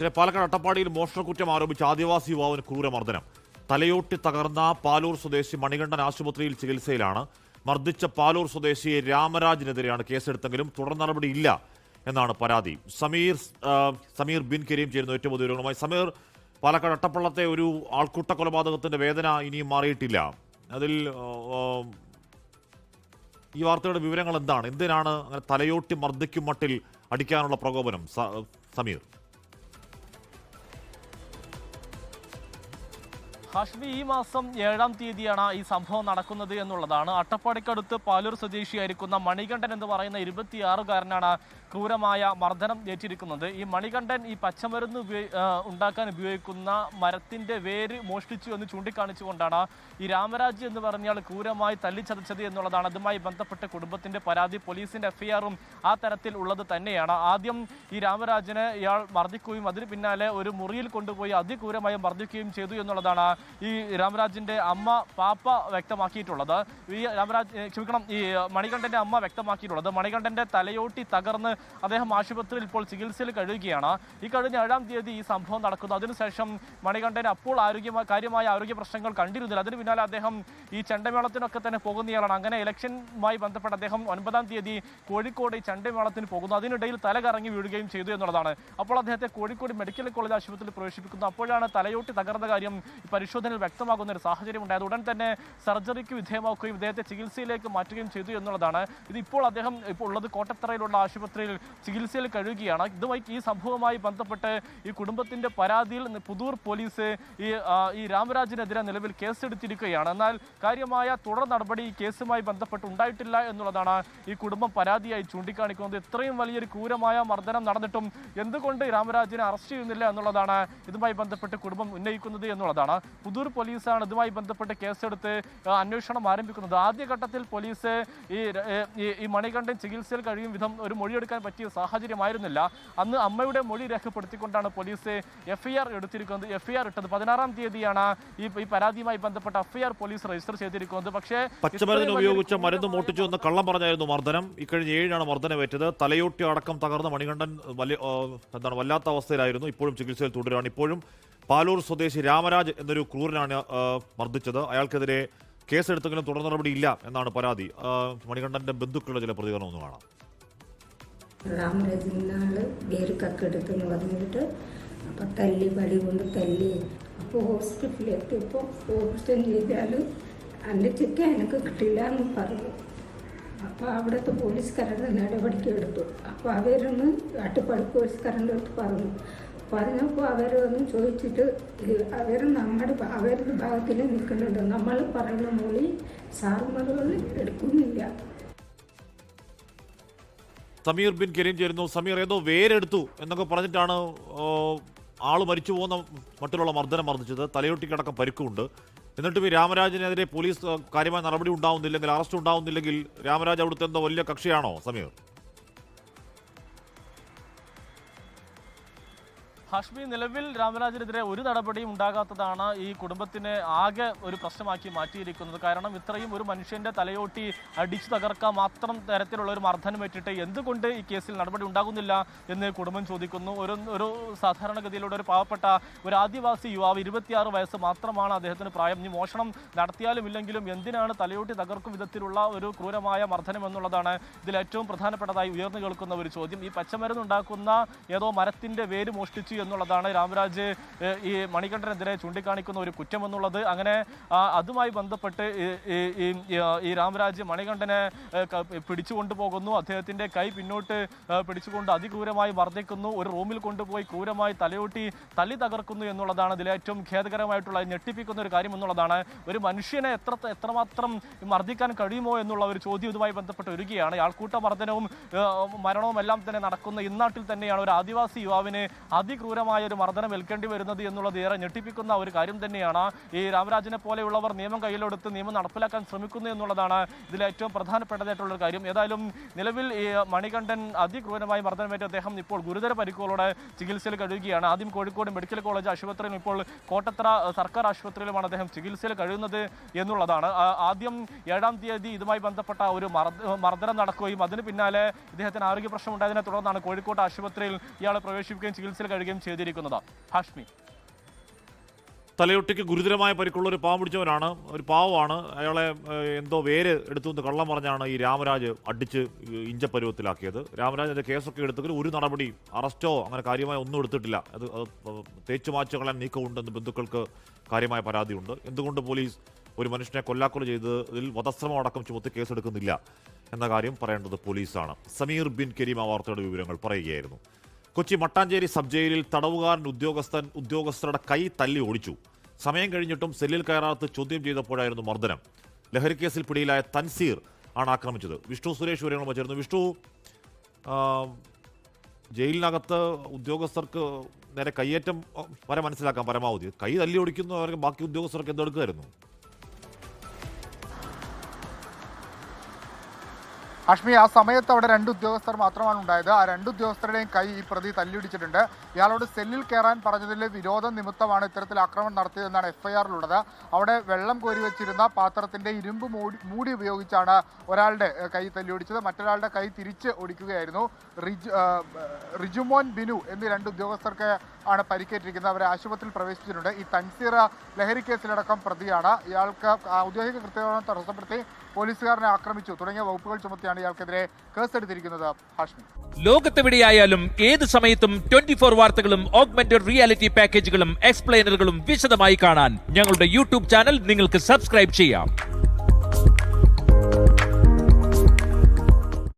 ഇതിലെ പാലക്കാട് അട്ടപ്പാടിയിൽ മോഷണക്കുറ്റം ആരോപിച്ച് ആദിവാസി യുവാവിന് ക്രൂരമർദ്ദനം. തലയോട്ടി തകർന്ന പാലൂർ സ്വദേശി മണികണ്ഠൻ ആശുപത്രിയിൽ ചികിത്സയിലാണ്. മർദ്ദിച്ച പാലൂർ സ്വദേശി രാമരാജിനെതിരെയാണ് കേസെടുത്തെങ്കിലും തുടർ നടപടിയില്ല എന്നാണ് പരാതി. സമീർ സമീർ ബിൻ കരീം ചേരുന്ന ഏറ്റവും പുതിയ സമീർ പാലക്കാട് അട്ടപ്പള്ളത്തെ ഒരു ആൾക്കൂട്ട കൊലപാതകത്തിന്റെ വേദന ഇനിയും മാറിയിട്ടില്ല. അതിൽ ഈ വാർത്തയുടെ വിവരങ്ങൾ എന്താണ്? എന്തിനാണ് അങ്ങനെ തലയോട്ടി മർദ്ദിക്കും മട്ടിൽ അടിക്കാനുള്ള പ്രകോപനം? സമീർ. ഹാഷ്മി ഈ മാസം ഏഴാം തീയതിയാണ് ഈ സംഭവം നടക്കുന്നത് എന്നുള്ളതാണ്. അട്ടപ്പാടിക്കടുത്ത് പാലൂർ സ്വദേശിയായിരിക്കുന്ന മണികണ്ഠൻ എന്ന് പറയുന്ന ഇരുപത്തിയാറുകാരനാണ് ക്രൂരമായ മർദ്ദനം ഏറ്റിരിക്കുന്നത്. ഈ മണികണ്ഠൻ ഈ പച്ചമരുന്ന് ഉണ്ടാക്കാൻ ഉപയോഗിക്കുന്ന മരത്തിന്റെ വേര് മോഷ്ടിച്ചു എന്ന് ചൂണ്ടിക്കാണിച്ചുകൊണ്ടാണ് ഈ രാമരാജ് എന്ന് പറഞ്ഞയാൾ ക്രൂരമായി തല്ലിച്ചതച്ചത് എന്നുള്ളതാണ്. അതുമായി ബന്ധപ്പെട്ട് കുടുംബത്തിന്റെ പരാതി പോലീസിന്റെ എഫ്ഐആറും ആ തരത്തിൽ ഉള്ളത് തന്നെയാണ്. ആദ്യം ഈ രാമരാജിനെ ഇയാൾ മർദ്ദിക്കുകയും അതിന് പിന്നാലെ ഒരു മുറിയിൽ കൊണ്ടുപോയി അതിക്രൂരമായി മർദ്ദിക്കുകയും ചെയ്തു എന്നുള്ളതാണ് ഈ രാമരാജിന്റെ അമ്മ പാപ്പ വ്യക്തമാക്കിയിട്ടുള്ളത്. ഈ രാമരാജ് ക്ഷമിക്കണം ഈ മണികണ്ഠന്റെ അമ്മ വ്യക്തമാക്കിയിട്ടുള്ളത്. മണികണ്ഠന്റെ തലയോട്ടി തകർന്ന് അദ്ദേഹം ആശുപത്രിയിൽ ഇപ്പോൾ ചികിത്സയിൽ കഴിയുകയാണ്. ഈ കഴിഞ്ഞ ഏഴാം തീയതി ഈ സംഭവം നടക്കുന്നു. അതിനുശേഷം മണികണ്ഠൻ അപ്പോൾ ആരോഗ്യ കാര്യമായ ആരോഗ്യ പ്രശ്നങ്ങൾ കണ്ടിരുന്നില്ല. അതിന് പിന്നാലെ അദ്ദേഹം ഈ ചെണ്ടമേളത്തിനൊക്കെ തന്നെ പോകുന്നയാളാണ്. അങ്ങനെ ഇലക്ഷനുമായി ബന്ധപ്പെട്ട് അദ്ദേഹം ഒൻപതാം തീയതി കോഴിക്കോട് ഈ ചെണ്ടമേളത്തിന് പോകുന്നു. അതിനിടയിൽ തല കറങ്ങി വീഴുകയും ചെയ്തു എന്നുള്ളതാണ്. അപ്പോൾ അദ്ദേഹത്തെ കോഴിക്കോട് മെഡിക്കൽ കോളേജ് ആശുപത്രിയിൽ പ്രവേശിപ്പിക്കുന്നു. അപ്പോഴാണ് തലയോട്ടി തകർന്ന കാര്യം പരിശോധനയിൽ വ്യക്തമാകുന്ന ഒരു സാഹചര്യം ഉണ്ടായത് ഉടൻ തന്നെ സർജറിക്ക് വിധേയമാക്കുകയും ഇദ്ദേഹത്തെ ചികിത്സയിലേക്ക് മാറ്റുകയും ചെയ്തു എന്നുള്ളതാണ്. ഇതിപ്പോൾ അദ്ദേഹം ഇപ്പോൾ ഉള്ളത് കോട്ടത്തറയിലുള്ള ആശുപത്രിയിൽ ചികിത്സയിൽ കഴിയുകയാണ്. ഇതുമായി ഈ സംഭവവുമായി ബന്ധപ്പെട്ട് ഈ കുടുംബത്തിന്റെ പരാതിയിൽ പുതൂർ പോലീസ് ഈ ഈ രാമരാജിനെതിരെ നിലവിൽ കേസെടുത്തിരിക്കുകയാണ്. എന്നാൽ കാര്യമായ തുടർ നടപടി ഈ കേസുമായി ബന്ധപ്പെട്ട് ഉണ്ടായിട്ടില്ല എന്നുള്ളതാണ് ഈ കുടുംബം പരാതിയായി ചൂണ്ടിക്കാണിക്കുന്നത്. ഇത്രയും വലിയൊരു ക്രൂരമായ മർദ്ദനം നടന്നിട്ടും എന്തുകൊണ്ട് രാമരാജിനെ അറസ്റ്റ് ചെയ്യുന്നില്ല എന്നുള്ളതാണ് ഇതുമായി ബന്ധപ്പെട്ട് കുടുംബം ഉന്നയിക്കുന്നത് എന്നുള്ളതാണ്. പുതൂർ പോലീസാണ് ഇതുമായി ബന്ധപ്പെട്ട് കേസെടുത്ത് അന്വേഷണം ആരംഭിക്കുന്നത്. ആദ്യഘട്ടത്തിൽ പോലീസ് ഈ ഈ- മണികണ്ഠൻ ചികിത്സയിൽ കഴിയും വിധം ഒരു മൊഴിയെടുക്കാൻ പറ്റിയ സാഹചര്യമായിരുന്നില്ല. അന്ന് അമ്മയുടെ മൊഴി രേഖപ്പെടുത്തിക്കൊണ്ടാണ് പോലീസ് എഫ്ഐആർ എടുത്തിരിക്കുന്നത്. എഫ്ഐആർ ഇട്ടത് പതിനാറാം തീയതിയാണ് ഈ ഈ പരാതിയുമായി ബന്ധപ്പെട്ട എഫ്ഐആർ പോലീസ് രജിസ്റ്റർ ചെയ്തിരിക്കുന്നത്. പക്ഷേ പച്ചമരുന്ന് ഉപയോഗിച്ച മരുന്ന് മോട്ടിച്ചു എന്ന് കള്ളം പറഞ്ഞായിരുന്നു മർദ്ദനം. ഇക്കഴിഞ്ഞ ഏഴിനാണ് മർദ്ദനമേറ്റത്. തലയോട്ടി അടക്കം തകർന്ന മണികണ്ഠൻ വലിയ എന്താണ് വല്ലാത്ത അവസ്ഥയിലായിരുന്നു. ഇപ്പോഴും ചികിത്സയിൽ തുടരുകയാണ്. ഇപ്പോഴും പാലൂർ സ്വദേശി രാമരാജ് എന്നൊരു ക്രൂരനാണ് മർദ്ദിച്ചത്. അയാൾക്കെതിരെ കേസെടുത്തെങ്കിലും തുടർ നടപടിയില്ല എന്നാണ് പരാതി. മണികണ്ഠന്റെ ബന്ധുക്കളുടെ ചില പ്രതികരണം ഒന്ന് കാണാം. രാമരാജനാൾ വേര് കക്കെടുത്തെന്ന് പറഞ്ഞിട്ട് അപ്പം തല്ലി വടി കൊണ്ട് തല്ലി. അപ്പോൾ ഹോസ്പിറ്റലിൽ എത്തിയപ്പോൾ ഓപ്പറേഷൻ ചെയ്താൽ എന്റെ ചിക്ക എനിക്ക് കിട്ടില്ല എന്ന് പറഞ്ഞു. അപ്പോൾ അവിടുത്തെ പോലീസുകാരുടെ നടപടിക്ക് എടുത്തു. അപ്പോൾ അവരൊന്ന് അട്ടുപാടി പോലീസുകാരന്റെ അടുത്ത് പറഞ്ഞു. പറഞ്ഞപ്പോൾ അവർ വന്ന് ചോദിച്ചിട്ട് അവർ നമ്മുടെ അവരുടെ ഭാഗത്തിൽ നിൽക്കുന്നുണ്ട്. നമ്മൾ പറയുന്ന മൊഴി സാറുമാറുകൾ എടുക്കുന്നില്ല. സമീർ ബിൻ കരീം ചേരുന്നു. സമീർ ഏതോ വേരെടുത്തു എന്നൊക്കെ പറഞ്ഞിട്ടാണ് ആൾ മരിച്ചു പോകുന്ന മറ്റുള്ള മർദ്ദനം മർദ്ദിച്ചത് തലയൊട്ടിക്കടക്കം പരിക്കുണ്ട്. എന്നിട്ടും ഈ രാമരാജനെതിരെ പോലീസ് കാര്യമായ നടപടി ഉണ്ടാവുന്നില്ലെങ്കിൽ അറസ്റ്റ് ഉണ്ടാവുന്നില്ലെങ്കിൽ രാമരാജ് അവിടുത്തെ എന്തോ വലിയ കക്ഷിയാണോ സമീർ? ഹാഷ്മി നിലവിൽ രാമരാജനെതിരെ ഒരു നടപടിയും ഉണ്ടാകാത്തതാണ് ഈ കുടുംബത്തിനെ ആകെ ഒരു പ്രശ്നമാക്കി മാറ്റിയിരിക്കുന്നത്. കാരണം ഇത്രയും ഒരു മനുഷ്യന്റെ തലയോട്ടി അടിച്ചു തകർക്കാൻ മാത്രം തരത്തിലുള്ള ഒരു മർദ്ദനമേറ്റിട്ട് എന്തുകൊണ്ട് ഈ കേസിൽ നടപടി ഉണ്ടാകുന്നില്ല എന്ന് കുടുംബം ചോദിക്കുന്നു. ഒരു ഒരു സാധാരണഗതിയിലൂടെ ഒരു പാവപ്പെട്ട ഒരു ആദിവാസി യുവാവ് ഇരുപത്തിയാറ് വയസ്സ് മാത്രമാണ് അദ്ദേഹത്തിന് പ്രായം. ഇനി മോഷണം നടത്തിയാലും ഇല്ലെങ്കിലും എന്തിനാണ് തലയോട്ടി തകർക്കും വിധത്തിലുള്ള ഒരു ക്രൂരമായ മർദ്ദനം എന്നുള്ളതാണ് ഇതിൽ ഏറ്റവും പ്രധാനപ്പെട്ടതായി ഉയർന്നു കേൾക്കുന്ന ഒരു ചോദ്യം. ഈ പച്ചമരുന്ന് ഉണ്ടാക്കുന്ന ഏതോ മരത്തിന്റെ വേര് മോഷ്ടിച്ചു എന്നുള്ളതാണ് രാമരാജ് ഈ മണികണ്ഠനെതിരെ ചൂണ്ടിക്കാണിക്കുന്ന ഒരു കുറ്റം എന്നുള്ളത്. അങ്ങനെ അതുമായി ബന്ധപ്പെട്ട് ഈ- രാമരാജ് മണികണ്ഠനെ പിടിച്ചുകൊണ്ടുപോകുന്നു അദ്ദേഹത്തിന്റെ കൈ പിന്നോട്ട് പിടിച്ചുകൊണ്ട് അതിക്രൂരമായി മർദ്ദിക്കുന്നു. ഒരു റൂമിൽ കൊണ്ടുപോയി ക്രൂരമായി തലയോട്ടി തല്ലി തകർക്കുന്നു എന്നുള്ളതാണ് ഇതിലെ ഏറ്റവും ഖേദകരമായിട്ടുള്ള ഞെട്ടിപ്പിക്കുന്ന ഒരു കാര്യം എന്നുള്ളതാണ്. ഒരു മനുഷ്യനെ എത്ര എത്രമാത്രം മർദ്ദിക്കാൻ കഴിയുമോ എന്നുള്ള ഒരു ചോദ്യം ഇതുമായി ബന്ധപ്പെട്ട് ഒരുക്കുകയാണ് ആൾക്കൂട്ട മർദ്ദനവും മരണവും എല്ലാം തന്നെ നടക്കുന്ന ഇന്നാട്ടിൽ തന്നെയാണ് ഒരു ആദിവാസി യുവാവിന് അതിക്രൂരമായ ഒരു മർദ്ദനം ഏൽക്കേണ്ടി വരുന്നത് എന്നുള്ളത് ഏറെ ഞെട്ടിപ്പിക്കുന്ന ഒരു കാര്യം തന്നെയാണ്. ഈ രാമരാജനെ പോലെയുള്ളവർ നിയമം കയ്യിലെടുത്ത് നിയമം നടപ്പിലാക്കാൻ ശ്രമിക്കുന്നു എന്നുള്ളതാണ് ഇതിലെ ഏറ്റവും പ്രധാനപ്പെട്ടതായിട്ടുള്ള ഒരു കാര്യം. ഏതായാലും നിലവിൽ ഈ മണികണ്ഠൻ അതിക്രൂരമായി മർദ്ദനമേറ്റ അദ്ദേഹം ഇപ്പോൾ ഗുരുതര പരിക്കുകളോടെ ചികിത്സയിൽ കഴിയുകയാണ്. ആദ്യം കോഴിക്കോട് മെഡിക്കൽ കോളേജ് ആശുപത്രിയിൽ ഇപ്പോൾ കോട്ടത്തറ സർക്കാർ ആശുപത്രിയിലുമാണ് അദ്ദേഹം ചികിത്സയിൽ കഴിയുന്നത് എന്നുള്ളതാണ്. ആദ്യം ഏഴാം തീയതി ഇതുമായി ബന്ധപ്പെട്ട ഒരു മർദ്ദ- മർദ്ദനം നടക്കുകയും അതിന് പിന്നാലെ ഇദ്ദേഹത്തിന് ആരോഗ്യ പ്രശ്നം ഉണ്ടായതിനെ തുടർന്നാണ് കോഴിക്കോട് ആശുപത്രിയിൽ ഇയാളെ പ്രവേശിപ്പിക്കുകയും ചികിത്സയിൽ കഴിയുകയും പിടികൂടുകയും ചെയ്തിരിക്കുന്നത്. ഹാഷ്മി. തലയൊട്ടിക്ക് ഗുരുതരമായ പരിക്കുള്ള ഒരു പാവം പിടിച്ചവനാണ്. ഒരു പാവമാണ്. അയാളെ എന്തോ വേര് എടുത്തു എന്ന് കള്ളം പറഞ്ഞാണ് ഈ രാമരാജ് അടിച്ച് ഇഞ്ചപ്പരുവത്തിലാക്കിയത്. രാമരാജ് അതിന്റെ കേസൊക്കെ എടുത്തെങ്കിൽ ഒരു നടപടി അറസ്റ്റോ അങ്ങനെ കാര്യമായ ഒന്നും എടുത്തിട്ടില്ല. അത് തേച്ചു മാച്ചു കളയാൻ നീക്കമുണ്ടെന്ന് ബന്ധുക്കൾക്ക് കാര്യമായ പരാതിയുണ്ട്. എന്തുകൊണ്ട് പോലീസ് ഒരു മനുഷ്യനെ കൊല്ലാക്കൊല ചെയ്തതിൽ വധശ്രമം അടക്കം ചുമത്തി കേസെടുക്കുന്നില്ല എന്ന കാര്യം പറയേണ്ടത് പോലീസാണ്. സമീർ ബിൻ കരീം ആ വാർത്തയുടെ വിവരങ്ങൾ പറയുകയായിരുന്നു. കൊച്ചി മട്ടാഞ്ചേരി സബ് ജയിലിൽ തടവുകാരൻ ഉദ്യോഗസ്ഥൻ ഉദ്യോഗസ്ഥരുടെ കൈ തല്ലി ഓടിച്ചു. സമയം കഴിഞ്ഞിട്ടും സെല്ലിൽ കയറാത്ത് ചോദ്യം ചെയ്തപ്പോഴായിരുന്നു മർദ്ദനം. ലഹരിക്കേസിൽ പിടിയിലായ തൻസീർ ആണ് ആക്രമിച്ചത്. വിഷ്ണു സുരേഷ് വിവരങ്ങൾ ചേർന്നു വിഷ്ണു ജയിലിനകത്ത് ഉദ്യോഗസ്ഥർക്ക് നേരെ കയ്യേറ്റം വരെ മനസ്സിലാക്കാം പരമാവധി. കൈ തല്ലി ഓടിക്കുന്നു അവർക്ക് ബാക്കി ഉദ്യോഗസ്ഥർക്ക് എന്തെടുക്കുമായിരുന്നു? അഷ്മി ആ സമയത്ത് അവിടെ രണ്ട് ഉദ്യോഗസ്ഥർ മാത്രമാണ് ഉണ്ടായത്. ആ രണ്ട് ഉദ്യോഗസ്ഥരുടെയും കൈ ഈ പ്രതി തല്ലിയിടിച്ചിട്ടുണ്ട്. ഇയാളോട് സെല്ലിൽ കയറാൻ പറഞ്ഞതിലെ വിരോധം നിമിത്തമാണ് ഇത്തരത്തിൽ ആക്രമണം നടത്തിയതെന്നാണ് എഫ്ഐആറിലുള്ളത്. അവിടെ വെള്ളം കോരി വെച്ചിരുന്ന പാത്രത്തിന്റെ ഇരുമ്പ് മൂടി മൂടി ഉപയോഗിച്ചാണ് ഒരാളുടെ കൈ തല്ലിയൊടിച്ചത്. മറ്റൊരാളുടെ കൈ തിരിച്ച് ഒടിക്കുകയായിരുന്നു റിജു റിജുമോൻ ബിനു എന്നീ രണ്ട് ഉദ്യോഗസ്ഥർക്ക് ആണ് പരിക്കേറ്റിരിക്കുന്നത്. അവരെ ആശുപത്രിയിൽ പ്രവേശിപ്പിച്ചിട്ടുണ്ട് ഈ തൻസീറ ലഹരി കേസിലടക്കം പ്രതിയാണ്. ഇയാൾക്ക് ഔദ്യോഗിക കൃത്യങ്ങൾ തടസ്സപ്പെടുത്തി പോലീസുകാരനെ ആക്രമിച്ചു. തുടങ്ങിയ വകുപ്പുകൾ ചുമത്തിയാണ് ഇയാൾക്കെതിരെ കേസെടുത്തിരിക്കുന്നത്. ഹാഷ്മി. ലോകത്തെവിടെയായാലും ഏത് സമയത്തും ട്വന്റി ഫോർ വാർത്തകളും ഓഗ്മെന്റഡ് റിയാലിറ്റി പാക്കേജുകളും എക്സ്പ്ലെയിനറുകളും വിശദമായി കാണാൻ ഞങ്ങളുടെ യൂട്യൂബ് ചാനൽ നിങ്ങൾക്ക് സബ്സ്ക്രൈബ് ചെയ്യാം.